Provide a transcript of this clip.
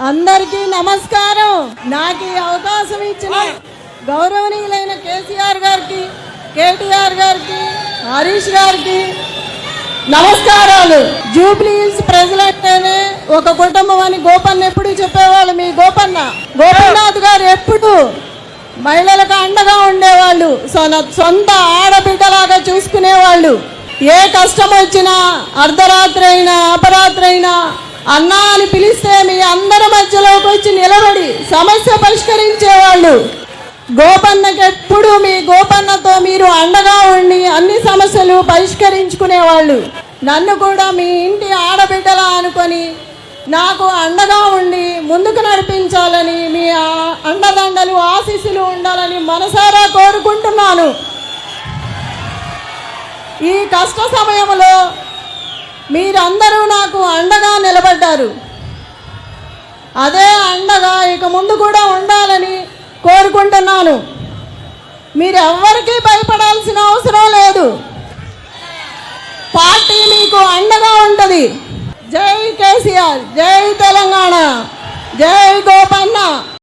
అందరికీ నమస్కారం. నాకు ఈ అవకాశం ఇచ్చిన గౌరవనీయులైన కేసీఆర్ గారికి కేటీఆర్ గారికి హరీష్ గారికి నమస్కారాలు. జూబ్లీ హిల్స్ ప్రజలంటేనే ఒక కుటుంబం అని గోపన్న ఎప్పుడు చెప్పేవాళ్ళు. మీ గోపన్న గోపన్నాథ్ గారు ఎప్పుడు మహిళలకు అండగా ఉండేవాళ్ళు. సొన- సొంత ఆడబిడ్డలాగా చూసుకునేవాళ్ళు. ఏ కష్టం వచ్చినా అర్ధరాత్రి అయినా అపరాత్రి అయినా అన్నా అని పిలిస్తే మీ అందరి మధ్యలోకి వచ్చి నిలబడి సమస్య పరిష్కరించేవాళ్ళు. గోపన్నకి ఎప్పుడు మీ గోపన్నతో మీరు అండగా ఉండి అన్ని సమస్యలు పరిష్కరించుకునేవాళ్ళు. నన్ను కూడా మీ ఇంటి ఆడబిడ్డలా అనుకొని నాకు అండగా ఉండి ముందుకు నడిపించాలని మీ అండదండలు ఆశీస్సులు ఉండాలని మనసారా కోరుకుంటున్నాను. ఈ కష్ట సమయంలో మీరందరూ నాకు అండగా నిలబడ్డారు. అదే అండగా ఇక ముందు కూడా ఉండాలని కోరుకుంటున్నాను. మీరు ఎవ్వరికీ భయపడాల్సిన అవసరం లేదు. పార్టీ మీకు అండగా ఉంటుంది. జై కేసీఆర్ జై తెలంగాణ జై గోపాల్